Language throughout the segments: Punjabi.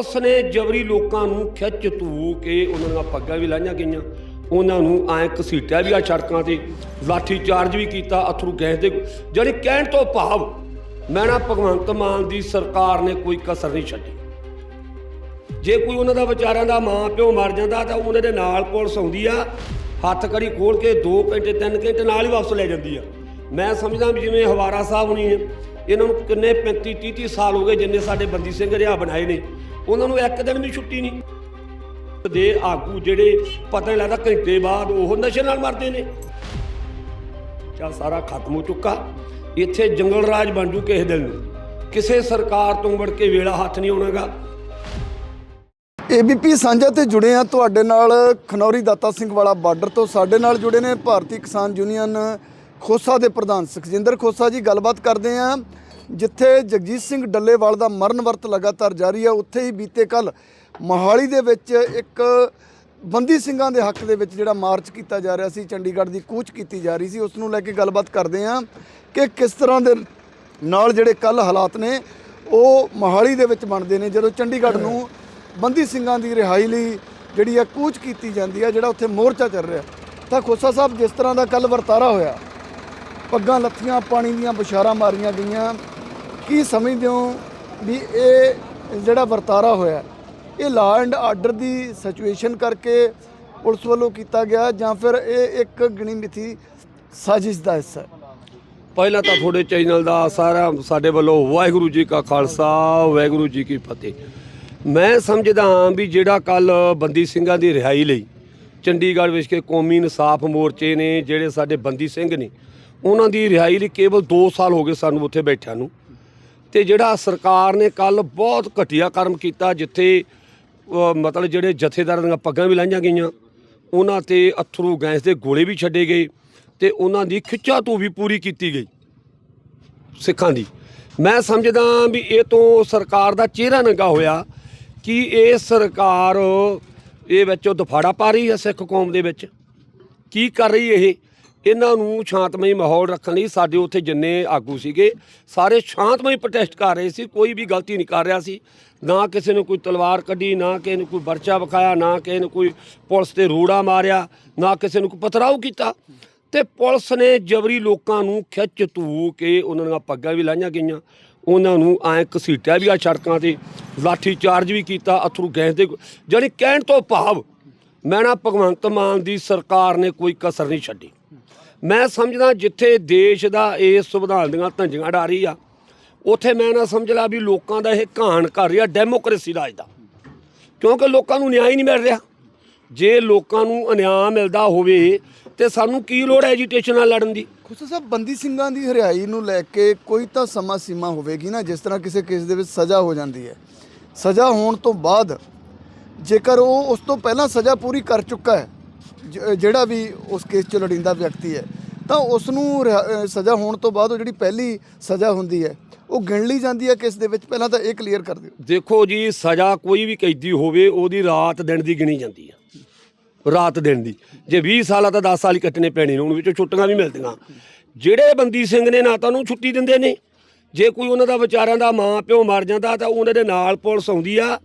ਉਸ ਨੇ ਜਬਰੀ ਲੋਕਾਂ ਨੂੰ ਖਿੱਚ ਧੂ ਕੇ ਉਹਨਾਂ ਦੀਆਂ ਪੱਗਾਂ ਵੀ ਲਾਈਆਂ ਗਈਆਂ। ਉਹਨਾਂ ਨੂੰ ਐਂ ਘਸੀਟਿਆ ਵੀ ਆ ਸੜਕਾਂ ਤੇ। ਲਾਠੀ ਚਾਰਜ ਵੀ ਕੀਤਾ ਅਥਰੂ ਗੈਸ ਦੇ ਜਿਹੜੇ ਕਹਿਣ ਤੋਂ ਭਾਵ ਮੈਂ ਨਾ ਭਗਵੰਤ ਮਾਨ ਦੀ ਸਰਕਾਰ ਨੇ ਕੋਈ ਕਸਰ ਨਹੀਂ ਛੱਡੀ। ਜੇ ਕੋਈ ਉਹਨਾਂ ਦਾ ਵਿਚਾਰਿਆਂ ਦਾ ਮਾਂ ਪਿਓ ਮਰ ਜਾਂਦਾ ਤਾਂ ਉਹਨਾਂ ਦੇ ਨਾਲ ਪੁਲਿਸ ਆਉਂਦੀ ਆ। ਹੱਥ ਕੜੀ ਖੋਲ ਕੇ 2 ਘੰਟੇ 3 ਘੰਟੇ ਨਾਲ ਹੀ ਵਾਪਸ ਲੈ ਜਾਂਦੀ ਆ। ਮੈਂ ਸਮਝਦਾ ਵੀ ਜਿਵੇਂ ਹਵਾਰਾ ਸਾਹਿਬ ਹੁਣੀ ਹੈ ਇਹਨਾਂ ਨੂੰ ਕਿੰਨੇ 35 30 30 ਸਾਲ ਹੋ ਗਏ ਜਿੰਨੇ ਸਾਡੇ ਬੰਦੀ ਸਿੰਘ ਰਿਹਾ ਬਣਾਏ ਨੇ। ਉਹਨਾਂ ਨੂੰ ਇੱਕ ਦਿਨ ਵੀ ਛੁੱਟੀ ਨਹੀਂ। ਦੇ ਆਗੂ ਜਿਹੜੇ ਪਤਾ ਨਹੀਂ ਲੱਗਦਾ ਘੰਟੇ ਬਾਅਦ ਉਹ ਨਸ਼ੇ ਨਾਲ ਮਰਦੇ ਨੇ। ਚਾ ਸਾਰਾ ਖਤਮ ਹੋ ਚੁੱਕਾ। ਇੱਥੇ ਜੰਗਲ ਰਾਜ ਬਣ ਜੂ ਕਿਸੇ ਦਿਨ। ਕਿਸੇ ਸਰਕਾਰ ਤੋਂ ਵੜ ਕੇ ਵੇਲਾ ਹੱਥ ਨਹੀਂ ਆਉਣਾਗਾ। ਏਬੀਪੀ ਸਾਂਝਾ ਤੇ ਜੁੜੇ ਆ ਤੁਹਾਡੇ ਨਾਲ। ਖਨੌਰੀ ਦਾਤਾ ਸਿੰਘ ਵਾਲਾ ਬਾਰਡਰ ਤੋਂ ਸਾਡੇ ਨਾਲ ਜੁੜੇ ਨੇ ਭਾਰਤੀ ਕਿਸਾਨ ਯੂਨੀਅਨ ਖੋਸਾ ਦੇ ਪ੍ਰਧਾਨ ਸੁਖਜਿੰਦਰ ਖੋਸਾ ਜੀ। ਗੱਲਬਾਤ ਕਰਦੇ ਆ ਜਿੱਥੇ ਜਗਜੀਤ ਸਿੰਘ ਡੱਲੇਵਾਲ ਦਾ ਮਰਨ ਵਰਤ ਲਗਾਤਾਰ ਜਾਰੀ ਹੈ ਉੱਥੇ ਹੀ ਬੀਤੇ ਕੱਲ ਮੋਹਾਲੀ ਦੇ ਵਿੱਚ ਇੱਕ ਬੰਦੀ ਸਿੰਘਾਂ ਦੇ ਹੱਕ ਦੇ ਵਿੱਚ ਜਿਹੜਾ ਮਾਰਚ ਕੀਤਾ ਜਾ ਰਿਹਾ ਸੀ, ਚੰਡੀਗੜ੍ਹ ਦੀ ਕੂਚ ਕੀਤੀ ਜਾ ਰਹੀ ਸੀ, ਉਸ ਨੂੰ ਲੈ ਕੇ ਗੱਲਬਾਤ ਕਰਦੇ ਹਾਂ ਕਿ ਕਿਸ ਤਰ੍ਹਾਂ ਦੇ ਨਾਲ ਜਿਹੜੇ ਕੱਲ ਹਾਲਾਤ ਨੇ, ਉਹ ਮੋਹਾਲੀ ਦੇ ਵਿੱਚ ਬਣਦੇ ਨੇ, ਜਦੋਂ ਚੰਡੀਗੜ੍ਹ ਨੂੰ ਬੰਦੀ ਸਿੰਘਾਂ ਦੀ ਰਿਹਾਈ ਲਈ ਜਿਹੜੀ ਆ ਕੂਚ ਕੀਤੀ ਜਾਂਦੀ ਆ, ਜਿਹੜਾ ਉੱਥੇ ਮੋਰਚਾ ਚੱਲ ਰਿਹਾ, ਤਾਂ ਖੋਸਾ ਸਾਹਿਬ ਜਿਸ ਤਰ੍ਹਾਂ ਦਾ ਕੱਲ ਵਰਤਾਰਾ ਹੋਇਆ, ਪੱਗਾਂ, ਲੱਥੀਆਂ, ਪਾਣੀ ਦੀਆਂ ਬੁਸ਼ਾਰਾਂ ਮਾਰੀਆਂ ਗਈਆਂ ਕੀ ਸਮਝਦੇ ਹੋ ਵੀ ਇਹ ਜਿਹੜਾ ਵਰਤਾਰਾ ਹੋਇਆ, ਇਹ ਲਾ ਐਂਡ ਆਰਡਰ ਦੀ ਸਿਚੁਏਸ਼ਨ ਕਰਕੇ ਪੁਲਿਸ ਵੱਲੋਂ ਕੀਤਾ ਗਿਆ ਜਾਂ ਫਿਰ ਇਹ ਇੱਕ ਗਿਣੀ ਮਿਥੀ ਸਾਜ਼ਿਸ਼ ਦਾ ਹਿੱਸਾ ਹੈ? ਪਹਿਲਾਂ ਤਾਂ ਤੁਹਾਡੇ ਚੈਨਲ ਦਾ ਸਾਰਾ ਸਾਡੇ ਵੱਲੋਂ ਵਾਹਿਗੁਰੂ ਜੀ ਕਾ ਖਾਲਸਾ, ਵਾਹਿਗੁਰੂ ਜੀ ਕੀ ਫਤਿਹ। ਮੈਂ ਸਮਝਦਾ ਹਾਂ ਵੀ ਜਿਹੜਾ ਕੱਲ ਬੰਦੀ ਸਿੰਘਾਂ ਦੀ ਰਿਹਾਈ ਲਈ ਚੰਡੀਗੜ੍ਹ ਵਿੱਚ ਕੇ ਕੌਮੀ ਇਨਸਾਫ ਮੋਰਚੇ ਨੇ, ਜਿਹੜੇ ਸਾਡੇ ਬੰਦੀ ਸਿੰਘ ਨੇ, ਉਹਨਾਂ ਦੀ ਰਿਹਾਈ ਲਈ ਕੇਵਲ 2 ਸਾਲ ਹੋ ਗਏ ਸਾਨੂੰ ਉੱਥੇ ਬੈਠਿਆਂ ਨੂੰ। ਤੇ ਜਿਹੜਾ ਸਰਕਾਰ ਨੇ ਕੱਲ ਬਹੁਤ ਘਟੀਆ ਕਰਮ ਕੀਤਾ ਜਿੱਥੇ ਮਤਲਬ ਜਿਹੜੇ ਜਥੇਦਾਰਾਂ ਦੀਆਂ ਪੱਗਾਂ ਵੀ ਲਾਈਆਂ ਗਈਆਂ, ਉਹਨਾਂ ਤੇ ਅਥਰੂ ਗੈਸ ਦੇ ਗੋਲੇ ਵੀ ਛੱਡੇ ਗਏ ਤੇ ਉਹਨਾਂ ਦੀ ਖਿੱਚਾ ਤੋਂ ਵੀ ਪੂਰੀ ਕੀਤੀ ਗਈ ਸਿੱਖਾਂ ਦੀ। ਮੈਂ ਸਮਝਦਾ ਵੀ ਇਹ ਤੋਂ ਸਰਕਾਰ ਦਾ ਚਿਹਰਾ ਨੰਗਾ ਹੋਇਆ ਕਿ ਇਹ ਸਰਕਾਰ ਇਹ ਵਿੱਚੋਂ ਦਫਾੜਾ ਪਾ ਰਹੀ ਹੈ ਸਿੱਖ ਕੌਮ ਦੇ ਵਿੱਚ। ਕੀ ਕਰ ਰਹੀ ਇਹ? ਇਹਨਾਂ ਨੂੰ ਸ਼ਾਂਤਮਈ ਮਾਹੌਲ ਰੱਖਣ ਲਈ ਸਾਡੇ ਉੱਥੇ ਜਿੰਨੇ ਆਗੂ ਸੀਗੇ, ਸਾਰੇ ਸ਼ਾਂਤਮਈ ਪ੍ਰੋਟੈਸਟ ਕਰ ਰਹੇ ਸੀ, ਕੋਈ ਵੀ ਗਲਤੀ ਨਹੀਂ ਕਰ ਰਿਹਾ ਸੀ। ਨਾ ਕਿਸੇ ਨੇ ਕੋਈ ਤਲਵਾਰ ਕੱਢੀ, ਨਾ ਕਿਸੇ ਨੇ ਕੋਈ ਵਰਚਾ ਵਿਖਾਇਆ, ਨਾ ਕਿਸੇ ਨੇ ਕੋਈ ਪੁਲਿਸ ਤੇ ਰੋੜਾ ਮਾਰਿਆ, ਨਾ ਕਿਸੇ ਨੂੰ ਕੋਈ ਪਥਰਾਓ ਕੀਤਾ। ਤੇ ਪੁਲਿਸ ਨੇ ਜਬਰੀ ਲੋਕਾਂ ਨੂੰ ਖਿੱਚ ਧੂ ਕੇ ਉਹਨਾਂ ਦੀਆਂ ਪੱਗਾਂ ਵੀ ਲਾਈਆਂ ਗਈਆਂ। ਉਹਨਾਂ ਨੂੰ ਐਂ ਘਸੀਟਿਆ ਵੀ ਆ ਸੜਕਾਂ ਤੇ, ਲਾਠੀ ਚਾਰਜ ਵੀ ਕੀਤਾ, ਅਥਰੂ ਗੈਸ ਦੇ ਜਿਹੜੀ ਕਹਿਣ ਤੋਂ ਭਾਵ, ਮੈਂ ਨਾ ਭਗਵੰਤ ਮਾਨ ਦੀ ਸਰਕਾਰ ਨੇ ਕੋਈ ਕਸਰ ਨਹੀਂ ਛੱਡੀ। ਮੈਂ ਸਮਝਦਾ ਜਿੱਥੇ ਦੇਸ਼ ਦਾ ਇਹ ਸੰਵਿਧਾਨ ਦੀਆਂ ਧੰਜੀਆਂ ਡਾ ਰਹੀ ਆ, ਉਥੇ ਮੈਂ ਨਾ ਸਮਝ ਲਾ ਵੀ ਲੋਕਾਂ ਦਾ ਇਹ ਘਾਣ ਕਰ ਰਿਹਾ ਡੈਮੋਕ੍ਰੇਸੀ ਰਾਜ ਦਾ। ਕਿਉਂਕਿ ਲੋਕਾਂ ਨੂੰ ਨਿਆਂ ਹੀ ਨਹੀਂ ਮਿਲ ਰਿਹਾ। ਜੇ ਲੋਕਾਂ ਨੂੰ ਅਨਿਆਂ ਮਿਲਦਾ ਹੋਵੇ ਤੇ ਸਾਨੂੰ ਕੀ ਲੋੜ ਹੈ ਐਜੀਟੇਸ਼ਨ ਨਾਲ ਲੜਨ ਦੀ? ਖੁਸ਼ਾ ਸਾਹਿਬ, ਬੰਦੀ ਸਿੰਘਾਂ ਦੀ ਹਰਿਆਈ ਨੂੰ ਲੈ ਕੇ ਕੋਈ ਤਾਂ ਸਮਾਂ ਸੀਮਾ ਹੋਵੇਗੀ ਨਾ, ਜਿਸ ਤਰ੍ਹਾਂ ਕਿਸੇ ਕੇਸ ਦੇ ਵਿੱਚ ਸਜ਼ਾ ਹੋ ਜਾਂਦੀ ਹੈ। ਸਜ਼ਾ ਹੋਣ ਤੋਂ ਬਾਅਦ ਜੇਕਰ ਉਹ ਉਸ ਤੋਂ ਪਹਿਲਾਂ ਸਜ਼ਾ ਪੂਰੀ ਕਰ ਚੁੱਕਾ ਹੈ ਜਿਹੜਾ ਵੀ ਉਸ ਕੇਸ 'ਚ ਲੜਿੰਦਾ ਵਿਅਕਤੀ ਹੈ, ਤਾਂ ਉਸ ਨੂੰ ਸਜ਼ਾ ਹੋਣ ਤੋਂ ਬਾਅਦ ਉਹ ਜਿਹੜੀ ਪਹਿਲੀ ਸਜ਼ਾ ਹੁੰਦੀ ਹੈ, ਉਹ ਗਿਣ ਲਈ ਜਾਂਦੀ ਹੈ ਕੇਸ ਦੇ ਵਿੱਚ। ਪਹਿਲਾਂ ਤਾਂ ਇਹ ਕਲੀਅਰ ਕਰ ਦਿਓ। ਦੇਖੋ ਜੀ, ਸਜ਼ਾ ਕੋਈ ਵੀ ਕੈਦੀ ਹੋਵੇ, ਉਹਦੀ ਰਾਤ ਦਿਨ ਦੀ ਗਿਣੀ ਜਾਂਦੀ ਆ ਰਾਤ ਦਿਨ ਦੀ। ਜੇ 20 ਸਾਲ ਆ ਤਾਂ 10 ਸਾਲ ਹੀ ਕੱਟਣੇ ਪੈਣੇ ਨੇ ਉਹਨਾਂ ਵਿੱਚੋਂ ਛੁੱਟੀਆਂ ਵੀ ਮਿਲਦੀਆਂ। ਜਿਹੜੇ ਬੰਦੀ ਸਿੰਘ ਨੇ ਨਾ ਤਾਂ ਉਹਨੂੰ ਛੁੱਟੀ ਦਿੰਦੇ ਨੇ। ਜੇ ਕੋਈ ਉਹਨਾਂ ਦਾ ਵਿਚਾਰਿਆਂ ਦਾ ਮਾਂ ਪਿਓ ਮਰ ਜਾਂਦਾ, ਤਾਂ ਉਹਨਾਂ ਦੇ ਨਾਲ ਪੁਲਿਸ ਆਉਂਦੀ ਆ,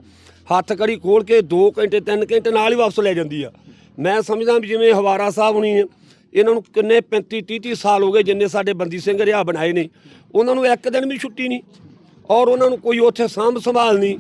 ਹੱਥ ਕੜੀ ਖੋਲ ਕੇ 2 ਘੰਟੇ 3 ਘੰਟੇ ਨਾਲ ਹੀ ਵਾਪਸ ਲੈ ਜਾਂਦੀ ਆ। ਮੈਂ ਸਮਝਦਾ ਵੀ ਜਿਵੇਂ ਹਵਾਰਾ ਸਾਹਿਬ ਹੁਣੀ ਹੈ ਇਹਨਾਂ ਨੂੰ ਕਿੰਨੇ 35 30 30 ਸਾਲ ਹੋ ਗਏ ਜਿੰਨੇ ਸਾਡੇ ਬੰਦੀ ਸਿੰਘ ਰਿਹਾ ਬਣਾਏ ਨੇ। ਉਹਨਾਂ ਨੂੰ ਇੱਕ ਦਿਨ ਵੀ ਛੁੱਟੀ ਨਹੀਂ ਔਰ ਉਹਨਾਂ ਨੂੰ ਕੋਈ ਉੱਥੇ ਸਾਂਭ ਸੰਭਾਲ ਨਹੀਂ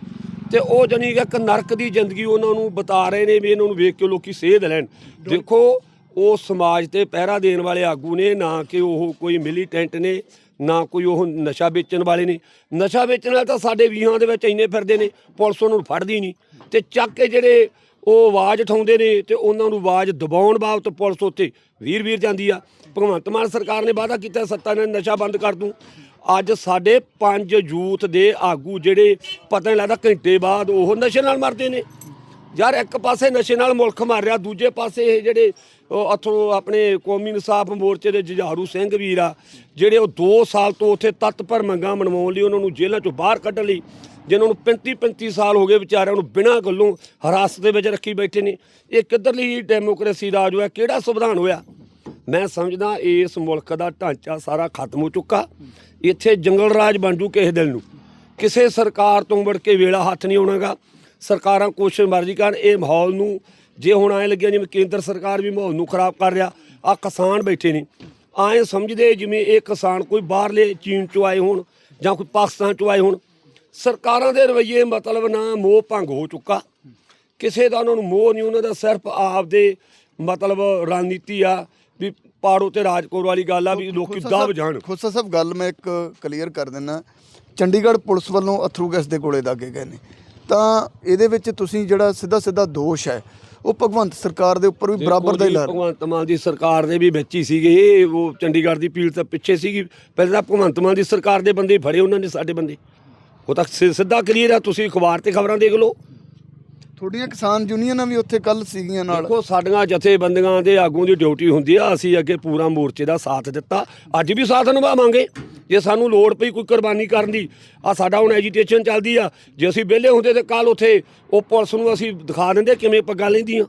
ਤੇ ਉਹ ਜਾਨੀ ਇੱਕ ਨਰਕ ਦੀ ਜ਼ਿੰਦਗੀ ਉਹਨਾਂ ਨੂੰ ਬਤਾ ਰਹੇ ਨੇ ਵੀ ਇਹਨਾਂ ਨੂੰ ਵੇਖ ਕੇ ਲੋਕੀ ਸੇਧ ਲੈਣ। ਦੇਖੋ, ਉਹ ਸਮਾਜ ਤੇ ਪਹਿਰਾ ਦੇਣ ਵਾਲੇ ਆਗੂ ਨੇ, ਨਾ ਕਿ ਉਹ ਕੋਈ ਮਿਲੀਟੈਂਟ ਨੇ, ਨਾ ਕੋਈ ਉਹ ਨਸ਼ਾ ਵੇਚਣ ਵਾਲੇ ਨੇ। ਨਸ਼ਾ ਵੇਚਣ ਵਾਲੇ ਤਾਂ ਸਾਡੇ ਵੀਹਾਂ ਦੇ ਵਿੱਚ ਇੰਨੇ ਫਿਰਦੇ ਨੇ, ਪੁਲਿਸ ਉਹਨਾਂ ਨੂੰ ਫੜਦੀ ਨਹੀਂ ਤੇ ਚੱਕ ਕੇ ਜਿਹੜੇ ਉਹ ਆਵਾਜ਼ ਉਠਾਉਂਦੇ ਨੇ ਤੇ ਉਹਨਾਂ ਨੂੰ ਆਵਾਜ਼ ਦਬਾਉਣ ਬਾਬਤ ਪੁਲਿਸ ਉੱਤੇ ਵੀਰ ਵੀਰ ਜਾਂਦੀ ਆ। ਭਗਵੰਤ ਮਾਨ ਸਰਕਾਰ ਨੇ ਵਾਅਦਾ ਕੀਤਾ, ਸੱਤਾ ਨੇ ਨਸ਼ਾ ਬੰਦ ਕਰ ਦੂੰ। ਅੱਜ ਸਾਡੇ ਪੰਜ ਯੂਥ ਦੇ ਆਗੂ ਜਿਹੜੇ ਪਤਾ ਨਹੀਂ ਲੱਗਦਾ ਘੰਟੇ ਬਾਅਦ ਉਹ ਨਸ਼ੇ ਨਾਲ ਮਰਦੇ ਨੇ। ਯਾਰ ਇੱਕ ਪਾਸੇ ਨਸ਼ੇ ਨਾਲ ਮੁਲਕ ਮਾਰ ਰਿਹਾ, ਦੂਜੇ ਪਾਸੇ ਇਹ ਜਿਹੜੇ ਉਹ ਆਪਣੇ ਕੌਮੀ ਇਨਸਾਫ ਮੋਰਚੇ ਦੇ ਜੁਝਾਰੂ ਸਿੰਘ ਵੀਰ ਆ, ਜਿਹੜੇ ਉਹ 2 ਸਾਲ ਤੋਂ ਉੱਥੇ ਤਤਪਰ ਮੰਗਾਂ ਮਨਵਾਉਣ ਲਈ ਉਹਨਾਂ ਨੂੰ ਜੇਲ੍ਹਾਂ ਚੋਂ ਬਾਹਰ ਕੱਢਣ ਲਈ ਜਿਨ੍ਹਾਂ ਨੂੰ 35 35 ਸਾਲ ਹੋ ਗਏ ਵਿਚਾਰਿਆਂ ਨੂੰ ਬਿਨਾਂ ਗੱਲੋਂ ਹਰਾਸਤ ਦੇ ਵਿੱਚ ਰੱਖੀ ਬੈਠੇ ਨੇ। ਇਹ ਕਿੱਧਰਲੀ ਡੈਮੋਕ੍ਰੇਸੀ ਰਾਜ ਹੋਇਆ ਕਿਹੜਾ ਸੰਵਿਧਾਨ ਹੋਇਆ? ਮੈਂ ਸਮਝਦਾ ਇਸ ਮੁਲਕ ਦਾ ਢਾਂਚਾ ਸਾਰਾ ਖਤਮ ਹੋ ਚੁੱਕਾ। ਇੱਥੇ ਜੰਗਲ ਰਾਜ ਬਣ ਜੂ ਕਿਸੇ ਦਿਨ ਨੂੰ। ਕਿਸੇ ਸਰਕਾਰ ਤੋਂ ਵੜ ਕੇ ਵੇਲਾ ਹੱਥ ਨਹੀਂ ਆਉਣਾਗਾ। ਸਰਕਾਰਾਂ ਕੋਸ਼ਿਸ਼ ਮਰਜ਼ੀ ਕਰਨ। ਇਹ ਮਾਹੌਲ ਨੂੰ ਜੇ ਹੁਣ ਐ ਲੱਗਿਆ ਜਿਵੇਂ ਕੇਂਦਰ ਸਰਕਾਰ ਵੀ ਮਾਹੌਲ ਨੂੰ ਖਰਾਬ ਕਰ ਰਿਹਾ ਆ ਕਿਸਾਨ ਬੈਠੇ ਨੇ। ਆਏ ਸਮਝਦੇ ਜਿਵੇਂ ਇਹ ਕਿਸਾਨ ਕੋਈ ਬਾਹਰਲੇ ਚੀਨ ਚੋਂ ਆਏ ਹੋਣ ਜਾਂ ਕੋਈ ਪਾਕਿਸਤਾਨ ਚੋਂ ਆਏ ਹੋਣ। ਸਰਕਾਰਾਂ ਦੇ ਰਵੱਈਏ ਮਤਲਬ ਨਾ ਮੋਹ ਭੰਗ ਹੋ ਚੁੱਕਾ। ਕਿਸੇ ਦਾ ਉਹਨਾਂ ਨੂੰ ਮੋਹ ਨਹੀਂ ਉਹਨਾਂ ਦਾ ਸਿਰਫ ਆਪਦੇ ਮਤਲਬ ਰਣਨੀਤੀ ਆ ਵੀ ਪਾੜੋ ਤੇ ਰਾਜ ਕਰੋ ਵਾਲੀ ਗੱਲ ਆ ਵੀ ਲੋਕੀ ਦਬ ਜਾਣ ਖੋਸਾ ਸਾਹਿਬ ਗੱਲ ਮੈਂ ਇੱਕ ਕਲੀਅਰ ਕਰ ਦਿੰਨਾ ਚੰਡੀਗੜ੍ਹ ਪੁਲਿਸ ਵੱਲੋਂ ਅਥਰੂ ਗੈਸ ਦੇ ਗੋਲੇ ਦਾਗੇ ਗਏ ਨੇ। ਤਾਂ ਇਹਦੇ ਵਿੱਚ ਤੁਸੀਂ ਜਿਹੜਾ ਸਿੱਧਾ ਸਿੱਧਾ ਦੋਸ਼ ਹੈ ਉਹ ਭਗਵੰਤ ਸਰਕਾਰ ਦੇ ਉੱਪਰ ਵੀ ਬਰਾਬਰ ਦਾ ਹੀ ਲਾ। ਭਗਵੰਤ ਮਾਨ ਦੀ ਸਰਕਾਰ ਦੇ ਵੀ ਵਿੱਚ ਹੀ ਸੀਗੇ ਇਹ ਉਹ ਚੰਡੀਗੜ੍ਹ ਦੀ ਪੀੜ ਤਾਂ ਪਿੱਛੇ ਸੀਗੀ। ਪਹਿਲਾਂ ਭਗਵੰਤ ਮਾਨ ਦੀ ਸਰਕਾਰ ਦੇ ਬੰਦੇ ਫੜੇ ਉਹਨਾਂ ਨੇ ਸਾਡੇ ਬੰਦੇ। ਉਹ ਤਾਂ ਸਿ- ਸਿੱਧਾ ਕਲੀਅਰ ਆ ਤੁਸੀਂ ਅਖਬਾਰ ਤੇ ਖਬਰਾਂ ਦੇਖ ਲਓ। ਤੁਹਾਡੀਆਂ ਕਿਸਾਨ ਯੂਨੀਅਨਾਂ ਵੀ ਉੱਥੇ ਕੱਲ ਸੀਗੀਆਂ ਨਾਲ। ਦੇਖੋ ਸਾਡੀਆਂ ਜਥੇਬੰਦੀਆਂ ਦੇ ਆਗੂਆਂ ਦੀ ਡਿਊਟੀ ਹੁੰਦੀ ਆ ਅਸੀਂ ਅੱਗੇ ਪੂਰਾ ਮੋਰਚੇ ਦਾ ਸਾਥ ਦਿੱਤਾ। ਅੱਜ ਵੀ ਸਾਥ ਨਿਭਾਵਾਂਗੇ। ਜੇ ਸਾਨੂੰ ਲੋੜ ਪਈ ਕੋਈ ਕੁਰਬਾਨੀ ਕਰਨ ਦੀ ਆ ਸਾਡਾ ਹੁਣ ਐਜੀਟੇਸ਼ਨ ਚੱਲਦੀ ਆ। ਜੇ ਅਸੀਂ ਵਿਹਲੇ ਹੁੰਦੇ ਤੇ ਕੱਲ ਉਥੇ ਉਹ ਪੁਲਿਸ ਨੂੰ ਅਸੀਂ ਦਿਖਾ ਦਿੰਦੇ ਕਿਵੇਂ ਪੱਗਾਂ ਲੈਂਦੀਆਂ।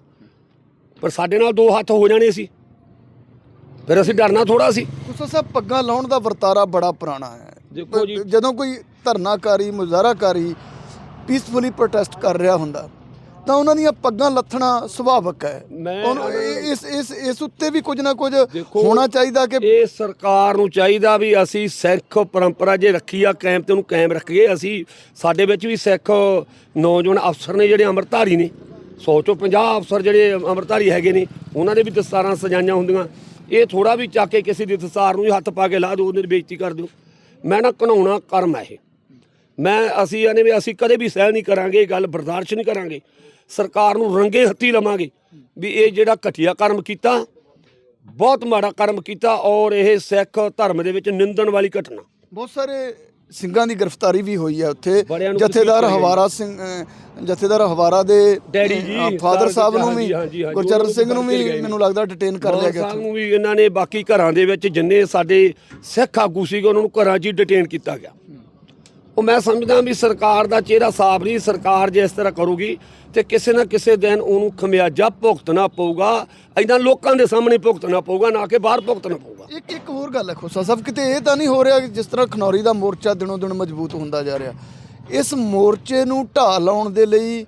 ਪਰ ਸਾਡੇ ਨਾਲ ਦੋ ਹੱਥ ਹੋ ਜਾਣੇ ਸੀ। ਫਿਰ ਅਸੀਂ ਡਰਨਾ ਥੋੜਾ ਸੀ। ਖੋਸਾ ਸਾਹਿਬ ਪੱਗਾਂ ਲਾਉਣ ਦਾ ਵਰਤਾਰਾ ਬੜਾ ਪੁਰਾਣਾ ਹੈ। ਦੇਖੋ ਜੀ- ਜਦੋਂ ਕੋਈ ਧਰਨਾਕਾਰੀ ਮੁਜ਼ਾਹਰਾਕਾਰੀ ਪੀਸਫੁਲੀ ਪ੍ਰੋਟੈਸਟ ਕਰ ਰਿਹਾ ਹੁੰਦਾ। ਤਾਂ ਉਹਨਾਂ ਦੀਆਂ ਪੱਗਾਂ ਲੱਥਣਾ ਸੁਭਾਵਿਕ ਹੈ। ਉਹਨੂੰ ਇਸ ਇਸ ਇਸ ਉੱਤੇ ਵੀ ਕੁਝ ਨਾ ਕੁਝ ਹੋਣਾ ਚਾਹੀਦਾ ਕਿ ਇਹ ਸਰਕਾਰ ਨੂੰ ਚਾਹੀਦਾ ਵੀ ਅਸੀਂ ਸਿੱਖ ਪਰੰਪਰਾ ਜੇ ਰੱਖੀ ਆ ਕਾਇਮ ਤੇ ਉਹਨੂੰ ਕਾਇਮ ਰੱਖੀਏ। ਅਸੀਂ ਸਾਡੇ ਵਿੱਚ ਵੀ ਸਿੱਖ ਨੌਜਵਾਨ ਅਫਸਰ ਨੇ ਜਿਹੜੇ ਅੰਮ੍ਰਿਤਧਾਰੀ ਨੇ। 100 ਚੋਂ 50 ਅਫਸਰ ਜਿਹੜੇ ਅੰਮ੍ਰਿਤਧਾਰੀ ਹੈਗੇ ਨੇ ਉਹਨਾਂ ਦੇ ਵੀ ਦਸਤਾਰਾਂ ਸਜਾਈਆਂ ਹੁੰਦੀਆਂ। ਇਹ ਥੋੜਾ ਵੀ ਚੱਕ ਕੇ ਕਿਸੇ ਦੀ ਦਸਤਾਰ ਨੂੰ ਹੀ ਹੱਥ ਪਾ ਕੇ ਲਾ ਦਿਓ ਉਹਦੀ ਬੇਇੱਜ਼ਤੀ ਕਰ ਦਿਓ। ਮੈਂ ਨਾ ਘਨਾਉਣਾ ਕਰਮ ਹੈ ਇਹ। ਮੈਂ ਅਸੀਂ ਇਹਨੇ ਵੀ ਅਸੀਂ ਕਦੇ ਵੀ ਸਹਿ ਨਹੀਂ ਕਰਾਂਗੇ ਇਹ ਗੱਲ ਬਰਦਾਸ਼ਤ ਨਹੀਂ ਕਰਾਂਗੇ ਸਰਕਾਰ ਨੂੰ ਰੰਗੇ ਹੱਥੀ ਲਵਾਂਗੇ ਵੀ ਇਹ ਜਿਹੜਾ ਘਟੀਆ ਕਰਮ ਕੀਤਾ ਬਹੁਤ ਮਾੜਾ ਕਰਮ ਕੀਤਾ ਔਰ ਇਹ ਸਿੱਖ ਧਰਮ ਦੇ ਵਿੱਚ ਨਿੰਦਣ ਵਾਲੀ ਘਟਨਾ ਬਹੁਤ ਸਾਰੇ ਸਿੰਘਾਂ ਦੀ ਗ੍ਰਿਫਤਾਰੀ ਵੀ ਹੋਈ ਹੈ ਉੱਥੇ ਜਥੇਦਾਰ। ਹਵਾਰਾ ਸਿੰਘ ਜਥੇਦਾਰ ਹਵਾਰਾ ਦੇ ਡੈਡੀ ਜੀ, ਫਾਦਰ ਸਾਹਿਬ ਨੂੰ ਵੀ ਗੁਰਚਰਨ ਸਿੰਘ ਨੂੰ ਵੀ। ਮੈਨੂੰ ਲੱਗਦਾ ਡਿਟੇਨ ਕਰ ਲਿਆ ਗਿਆ ਸਾਹਿਬ ਉੱਥੇ। ਨੂੰ ਵੀ ਇਹਨਾਂ ਨੇ ਬਾਕੀ ਘਰਾਂ ਦੇ ਵਿੱਚ ਜਿੰਨੇ ਸਾਡੇ ਸਿੱਖ ਆਗੂ ਸੀਗੇ ਉਹਨਾਂ ਨੂੰ ਘਰਾਂ 'ਚ ਹੀ ਡਿਟੇਨ ਕੀਤਾ ਗਿਆ ਉਹ ਮੈਂ ਸਮਝਦਾ ਵੀ ਸਰਕਾਰ ਦਾ ਚਿਹਰਾ ਸਾਫ਼ ਨਹੀਂ ਸਰਕਾਰ ਜੇ ਇਸ ਤਰ੍ਹਾਂ ਕਰੂਗੀ ਤੇ ਕਿਸੇ ਨਾ ਕਿਸੇ ਦਿਨ ਉਹਨੂੰ ਖਮਿਆਜਾ ਭੁਗਤਣਾ ਪਊਗਾ। ਐਦਾਂ ਲੋਕਾਂ ਦੇ ਸਾਹਮਣੇ ਭੁਗਤਣਾ ਪਊਗਾ ਨਾ ਕਿ ਬਾਹਰ ਭੁਗਤਣਾ ਪਊਗਾ। ਇੱਕ ਇੱਕ ਹੋਰ ਗੱਲ ਹੈ ਖੋਸਾ ਸਾਹਿਬ ਕਿਤੇ ਇਹ ਤਾਂ ਨਹੀਂ ਹੋ ਰਿਹਾ ਜਿਸ ਤਰ੍ਹਾਂ ਖਨੌਰੀ ਦਾ ਮੋਰਚਾ ਦਿਨੋਂ ਦਿਨ ਮਜ਼ਬੂਤ ਹੁੰਦਾ ਜਾ ਰਿਹਾ। ਇਸ ਮੋਰਚੇ ਨੂੰ ਢਾਹ ਲਾਉਣ ਦੇ ਲਈ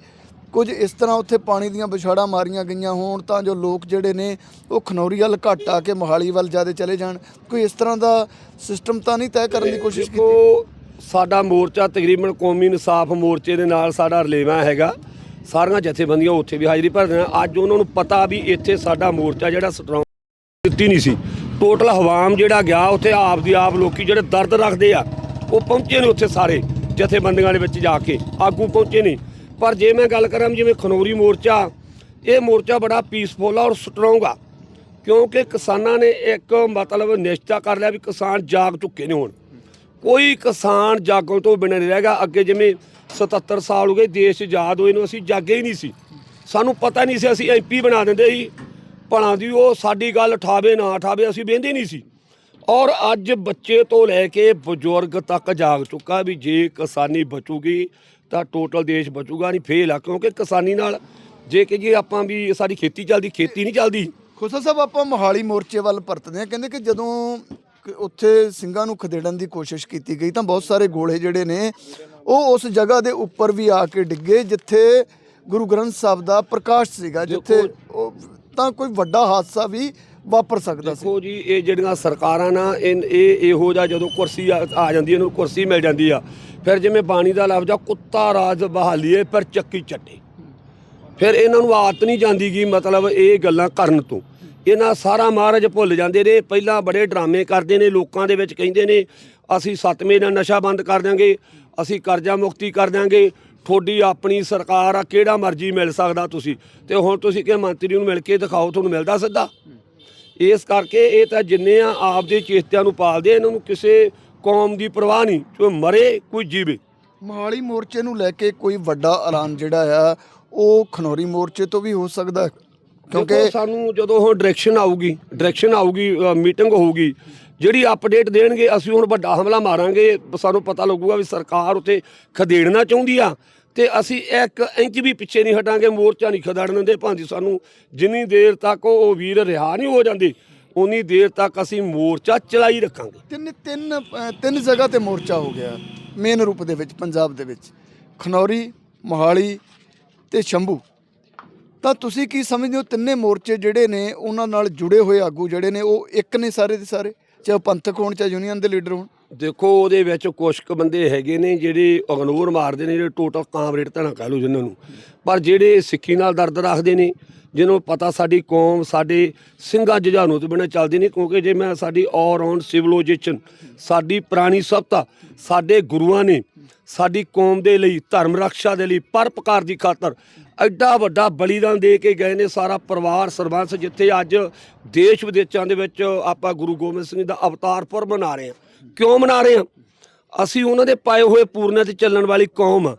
ਕੁਝ ਇਸ ਤਰ੍ਹਾਂ ਉੱਥੇ ਪਾਣੀ ਦੀਆਂ ਵਿਛਾੜਾਂ ਮਾਰੀਆਂ ਗਈਆਂ ਹੋਣ ਤਾਂ ਜੋ ਲੋਕ ਜਿਹੜੇ ਨੇ ਉਹ ਖਨੌਰੀ ਵੱਲ ਘੱਟ ਆ ਕੇ ਮੋਹਾਲੀ ਵੱਲ ਜ਼ਿਆਦਾ ਚਲੇ ਜਾਣ। ਕੋਈ ਇਸ ਤਰ੍ਹਾਂ ਦਾ ਸਿਸਟਮ ਤਾਂ ਨਹੀਂ ਤੈਅ ਕਰਨ ਦੀ ਕੋਸ਼ਿਸ਼ ਕੀਤੀ? ਸਾਡਾ ਮੋਰਚਾ ਤਕਰੀਬਨ ਕੌਮੀ ਇਨਸਾਫ ਮੋਰਚੇ ਦੇ ਨਾਲ ਸਾਡਾ ਰਲੇਵਾ ਹੈਗਾ। ਸਾਰੀਆਂ ਜਥੇਬੰਦੀਆਂ ਉੱਥੇ ਵੀ ਹਾਜ਼ਰੀ ਭਰਦੇ ਅੱਜ ਉਹਨਾਂ ਨੂੰ ਪਤਾ ਵੀ ਇੱਥੇ ਸਾਡਾ ਮੋਰਚਾ ਜਿਹੜਾ ਸਟਰੋਂਗ ਦਿੱਤੀ ਨਹੀਂ ਸੀ। ਟੋਟਲ ਹਵਾਮ ਜਿਹੜਾ ਗਿਆ, ਉੱਥੇ ਆਪ ਦੀ ਆਪ ਲੋਕੀ ਜਿਹੜੇ ਦਰਦ ਰੱਖਦੇ ਆ, ਉਹ ਪਹੁੰਚੇ ਨੇ ਉੱਥੇ ਸਾਰੇ ਜਥੇਬੰਦੀਆਂ ਦੇ ਵਿੱਚ ਜਾ ਕੇ। ਆਗੂ ਪਹੁੰਚੇ ਨੇ ਪਰ ਜੇ ਮੈਂ ਗੱਲ ਕਰਾਂ ਜਿਵੇਂ ਖਨੌਰੀ ਮੋਰਚਾ, ਇਹ ਮੋਰਚਾ ਬੜਾ ਪੀਸਫੁਲ ਆ ਔਰ ਸਟਰੋਂਗ ਆ। ਕਿਉਂਕਿ ਕਿਸਾਨਾਂ ਨੇ ਇੱਕ ਮਤਲਬ ਨਿਸ਼ਚਾ ਕਰ ਲਿਆ ਵੀ ਕਿਸਾਨ ਜਾਗ ਚੁੱਕੇ ਨੇ ਹੁਣ। ਕੋਈ ਕਿਸਾਨ ਜਾਗੋ ਤੋਂ ਬਿਨਾਂ ਨਹੀਂ ਰਹੇਗਾ ਅੱਗੇ ਜਿਵੇਂ 77 ਸਾਲ ਹੋ ਗਏ ਦੇਸ਼ ਆਜ਼ਾਦ ਹੋਏ ਨੂੰ ਅਸੀਂ ਜਾਗੇ ਹੀ ਨਹੀਂ ਸੀ। ਸਾਨੂੰ ਪਤਾ ਨਹੀਂ ਸੀ ਅਸੀਂ ਐਮਪੀ ਬਣਾ ਦਿੰਦੇ ਸੀ। ਭਲਾ ਦੀ ਉਹ ਸਾਡੀ ਗੱਲ ਠਾਵੇ ਨਾ ਠਾਵੇ ਅਸੀਂ ਵੇਂਦੇ ਨਹੀਂ ਸੀ। ਔਰ ਅੱਜ ਬੱਚੇ ਤੋਂ ਲੈ ਕੇ ਬਜ਼ੁਰਗ ਤੱਕ ਜਾਗ ਚੁੱਕਾ ਵੀ ਜੇ ਕਿਸਾਨੀ ਬਚੂਗੀ ਤਾਂ ਟੋਟਲ ਦੇਸ਼ ਬਚੂਗਾ ਨਹੀਂ, ਫੇਲ ਆ। ਕਿਉਂਕਿ ਕਿਸਾਨੀ ਨਾਲ ਜੇ ਕਿ ਜੀ ਆਪਾਂ ਵੀ ਸਾਡੀ ਖੇਤੀ ਚੱਲਦੀ, ਖੇਤੀ ਨਹੀਂ ਚੱਲਦੀ। ਖੋਸਾ ਸਾਹਿਬ, ਆਪਾਂ ਮੋਹਾਲੀ ਮੋਰਚੇ ਵੱਲ ਪਰਤਦੇ ਹਾਂ। ਕਹਿੰਦੇ ਕਿ ਜਦੋਂ ਉੱਥੇ ਸਿੰਘਾਂ ਨੂੰ ਖਦੇੜਨ ਦੀ ਕੋਸ਼ਿਸ਼ ਕੀਤੀ ਗਈ ਤਾਂ ਬਹੁਤ ਸਾਰੇ ਗੋਲੇ ਜਿਹੜੇ ਨੇ ਉਹ ਉਸ ਜਗ੍ਹਾ ਦੇ ਉੱਪਰ ਵੀ ਆ ਕੇ ਡਿੱਗੇ ਜਿੱਥੇ ਗੁਰੂ ਗ੍ਰੰਥ ਸਾਹਿਬ ਦਾ ਪ੍ਰਕਾਸ਼ ਸੀਗਾ ਜਿੱਥੇ ਉਹ ਤਾਂ ਕੋਈ ਵੱਡਾ ਹਾਦਸਾ ਵੀ ਵਾਪਰ ਸਕਦਾ ਸੀ। ਦੇਖੋ ਜੀ ਇਹ ਜਿਹੜੀਆਂ ਸਰਕਾਰਾਂ ਨਾ ਇਹ ਇਹ ਇਹੋ ਜਿਹਾ ਜਦੋਂ ਕੁਰਸੀ ਆ ਜਾਂਦੀ ਇਹਨੂੰ ਕੁਰਸੀ ਮਿਲ ਜਾਂਦੀ ਆ ਫਿਰ ਜਿਵੇਂ ਬਾਣੀ ਦਾ ਲਫ਼ਜ਼ ਆ ਕੁੱਤਾ ਰਾਜ ਬਹਾਲੀਏ ਪਰ ਚੱਕੀ ਚੱਟੇ। ਫਿਰ ਇਹਨਾਂ ਨੂੰ ਆਦਤ ਨਹੀਂ ਜਾਂਦੀ ਗੀ ਮਤਲਬ ਇਹ ਗੱਲਾਂ ਕਰਨ ਤੋਂ। ਇਹਨਾਂ ਸਾਰਾ ਮਹਾਰਾਜ ਭੁੱਲ ਜਾਂਦੇ ਨੇ, ਪਹਿਲਾਂ ਬੜੇ ਡਰਾਮੇ ਕਰਦੇ ਨੇ, ਲੋਕਾਂ ਦੇ ਵਿੱਚ ਕਹਿੰਦੇ ਨੇ, ਅਸੀਂ ਸਤਵੇਂ ਨਾਲ ਨਸ਼ਾ ਬੰਦ ਕਰ ਦਿਆਂਗੇ, ਅਸੀਂ ਕਰਜ਼ਾ ਮੁਕਤੀ ਕਰ ਦਿਆਂਗੇ, ਤੁਹਾਡੀ ਆਪਣੀ ਸਰਕਾਰ ਆ, ਕਿਹੜਾ ਮਰਜ਼ੀ ਮਿਲ ਸਕਦਾ ਤੁਸੀਂ? ਤੇ ਹੁਣ ਤੁਸੀਂ ਕਿ ਮੰਤਰੀ ਨੂੰ ਮਿਲ ਕੇ ਦਿਖਾਓ, ਤੁਹਾਨੂੰ ਮਿਲਦਾ ਸਿੱਧਾ? ਇਸ ਕਰਕੇ ਇਹ ਤਾਂ ਜਿੰਨੇ ਆ ਆਪਦੇ ਚੇਤਿਆਂ ਨੂੰ ਪਾਲਦੇ ਇਹਨਾਂ ਨੂੰ ਕਿਸੇ ਕੌਮ ਦੀ ਪਰਵਾਹ ਨਹੀਂ, ਜੋ ਮਰੇ ਕੋਈ ਜੀਵੇ। ਮੋਹਾਲੀ ਮੋਰਚੇ ਨੂੰ ਲੈ ਕੇ ਕੋਈ ਵੱਡਾ ਐਲਾਨ ਜਿਹੜਾ ਆ, ਉਹ ਖਨੌਰੀ ਮੋਰਚੇ ਤੋਂ ਵੀ ਹੋ ਸਕਦਾ ਕਿਉਂਕਿ ਸਾਨੂੰ ਜਦੋਂ ਹੁਣ ਡਾਇਰੈਕਸ਼ਨ ਆਊਗੀ ਡਾਇਰੈਕਸ਼ਨ ਆਊਗੀ ਮੀਟਿੰਗ ਹੋਊਗੀ ਜਿਹੜੀ ਅਪਡੇਟ ਦੇਣਗੇ ਅਸੀਂ ਹੁਣ ਵੱਡਾ ਹਮਲਾ ਮਾਰਾਂਗੇ ਸਾਨੂੰ ਪਤਾ ਲੱਗੂਗਾ ਵੀ ਸਰਕਾਰ ਉੱਤੇ ਖਦੇੜਨਾ ਚਾਹੁੰਦੀ ਆ। ਤੇ ਅਸੀਂ ਇੱਕ ਇੰਚ ਵੀ ਪਿੱਛੇ ਨਹੀਂ ਹਟਾਂਗੇ ਮੋਰਚਾ ਨਹੀਂ ਖਦੜਨ ਦਿੰਦੇ ਭਾਂਜੀ ਸਾਨੂੰ ਜਿੰਨੀ ਦੇਰ ਤੱਕ ਉਹ ਵੀਰ ਰਿਹਾ ਨਹੀਂ ਹੋ ਜਾਂਦੇ ਉਨੀ ਦੇਰ ਤੱਕ ਅਸੀਂ ਮੋਰਚਾ ਚਲਾਈ ਰੱਖਾਂਗੇ। ਤਿੰਨ ਤਿੰਨ ਤਿੰਨ ਜਗ੍ਹਾ ਤੇ ਮੋਰਚਾ ਹੋ ਗਿਆ ਮੇਨ ਰੂਪ ਦੇ ਵਿੱਚ ਪੰਜਾਬ ਦੇ ਵਿੱਚ। ਖਨੌਰੀ ਮੋਹਾਲੀ ਤੇ ਸ਼ੰਭੂ। ਤਾਂ ਤੁਸੀਂ ਕੀ ਸਮਝਦੇ ਹੋ ਤਿੰਨੇ ਮੋਰਚੇ ਜਿਹੜੇ ਨੇ, ਉਹਨਾਂ ਨਾਲ ਜੁੜੇ ਹੋਏ ਆਗੂ ਜਿਹੜੇ ਨੇ, ਉਹ ਇੱਕ ਨੇ ਸਾਰੇ ਦੇ ਸਾਰੇ? ਚਾਹੇ ਉਹ ਪੰਥਕ ਹੋਣ, ਚਾਹੇ ਯੂਨੀਅਨ ਦੇ ਲੀਡਰ ਹੋਣ? ਦੇਖੋ, ਉਹਦੇ ਵਿੱਚ ਕੁਛ ਕੁ ਬੰਦੇ ਹੈਗੇ ਨੇ ਜਿਹੜੇ ਇਗਨੋਰ ਮਾਰਦੇ ਨੇ, ਜਿਹੜੇ ਟੋਟਲ ਕਾਮਰੇਡ ਤਾਂ ਨਾ ਕਹਿ ਲਓ ਜਿਨ੍ਹਾਂ ਨੂੰ। ਪਰ ਜਿਹੜੇ ਸਿੱਖੀ ਨਾਲ ਦਰਦ ਰੱਖਦੇ ਨੇ, ਜਿਹਨੂੰ ਪਤਾ ਸਾਡੀ ਕੌਮ, ਸਾਡੇ ਸਿੰਘਾਂ ਜੁਝਾਰੂ ਤੋਂ ਬਿਨਾਂ ਚੱਲਦੀ ਨਹੀਂ, ਕਿਉਂਕਿ ਜੇ ਮੈਂ ਸਾਡੀ ਆਲ ਰਾਉਂਡ ਸਿਵਲਾਈਜੇਸ਼ਨ ਸਾਡੀ ਪੁਰਾਣੀ ਸਭਤਾ, ਸਾਡੇ ਗੁਰੂਆਂ ਨੇ ਸਾਡੀ ਕੌਮ ਦੇ ਲਈ ਧਰਮ ਰੱਖਿਆ ਦੇ ਲਈ, ਪਰਪਕਾਰ ਦੀ ਖਾਤਰ ਐਡਾ ਵੱਡਾ ਬਲੀਦਾਨ ਦੇ ਕੇ ਗਏ ਨੇ ਸਾਰਾ ਪਰਿਵਾਰ ਸਰਬੰਸ, ਜਿੱਥੇ ਅੱਜ ਦੇਸ਼ ਵਿਦੇਸ਼ਾਂ ਦੇ ਵਿੱਚ ਆਪਾਂ ਗੁਰੂ ਗੋਬਿੰਦ ਸਿੰਘ ਦਾ ਅਵਤਾਰ ਪੁਰਬ ਮਨਾ ਰਹੇ ਹਾਂ। ਕਿਉਂ ਮਨਾ ਰਹੇ ਹਾਂ? ਅਸੀਂ ਉਹਨਾਂ ਦੇ ਪਾਏ ਹੋਏ ਪੂਰਨੇ ਤੇ ਚੱਲਣ ਵਾਲੀ ਕੌਮ ਆ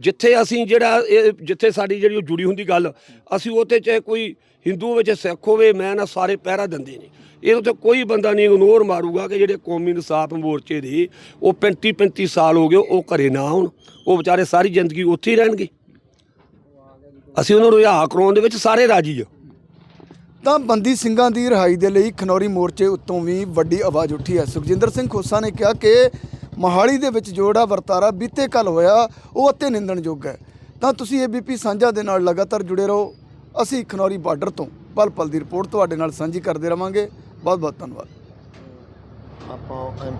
ਜਿੱਥੇ ਅਸੀਂ ਜਿਹੜਾ ਇਹ, ਜਿੱਥੇ ਸਾਡੀ ਜਿਹੜੀ ਉਹ ਜੁੜੀ ਹੁੰਦੀ ਗੱਲ, ਅਸੀਂ ਉਹ ਤੇ ਚਾਹੇ ਕੋਈ ਹਿੰਦੂ ਵਿੱਚ ਸਿੱਖ ਹੋਵੇ, ਮੈਂ ਨਾ ਸਾਰੇ ਪਹਿਰਾ ਦਿੰਦੇ ਨੇ। ਇਹਦੇ ਤੇ ਕੋਈ ਬੰਦਾ ਨਹੀਂ ਇਗਨੋਰ ਮਾਰੂਗਾ ਕਿ ਜਿਹੜੇ ਕੌਮੀ ਇਨਸਾਫ ਮੋਰਚੇ ਦੇ ਉਹ 35 35 ਸਾਲ ਹੋ ਗਏ, ਉਹ ਘਰੇ ਨਾ ਆਉਣ। ਉਹ ਵਿਚਾਰੇ ਸਾਰੀ ਜ਼ਿੰਦਗੀ ਉੱਥੇ ਹੀ ਰਹਿਣਗੇ। ਅਸੀਂ ਉਹਨਾਂ ਰਿਹਾ ਕਰਾਉਣ ਦੇ ਵਿੱਚ ਸਾਰੇ ਰਾਜੀ ਆ। ਤਾਂ ਬੰਦੀ ਸਿੰਘਾਂ ਦੀ ਰਿਹਾਈ ਦੇ ਲਈ ਖਨੌਰੀ ਮੋਰਚੇ ਉੱਤੋਂ ਵੀ ਵੱਡੀ ਆਵਾਜ਼ ਉੱਠੀ ਹੈ। ਸੁਖਜਿੰਦਰ ਸਿੰਘ ਖੋਸਾ ਨੇ ਕਿਹਾ ਕਿ ਮੋਹਾਲੀ ਦੇ ਵਿੱਚ ਜੋੜਾ ਵਰਤਾਰਾ ਬੀਤੇ ਕੱਲ ਹੋਇਆ ਉਹ ਅਤੇ ਨਿੰਦਣਯੋਗ ਹੈ। ਤਾਂ ਤੁਸੀਂ ਏਬੀਪੀ ਸਾਂਝਾ ਦੇ ਨਾਲ ਲਗਾਤਾਰ ਜੁੜੇ ਰਹੋ। ਅਸੀਂ ਖਨੌਰੀ ਬਾਰਡਰ ਤੋਂ ਪਲ ਪਲ ਦੀ ਰਿਪੋਰਟ ਤੁਹਾਡੇ ਨਾਲ ਸਾਂਝੀ ਕਰਦੇ ਰਵਾਂਗੇ। ਬਹੁਤ ਬਹੁਤ ਧੰਨਵਾਦ। ਆਪਾਂ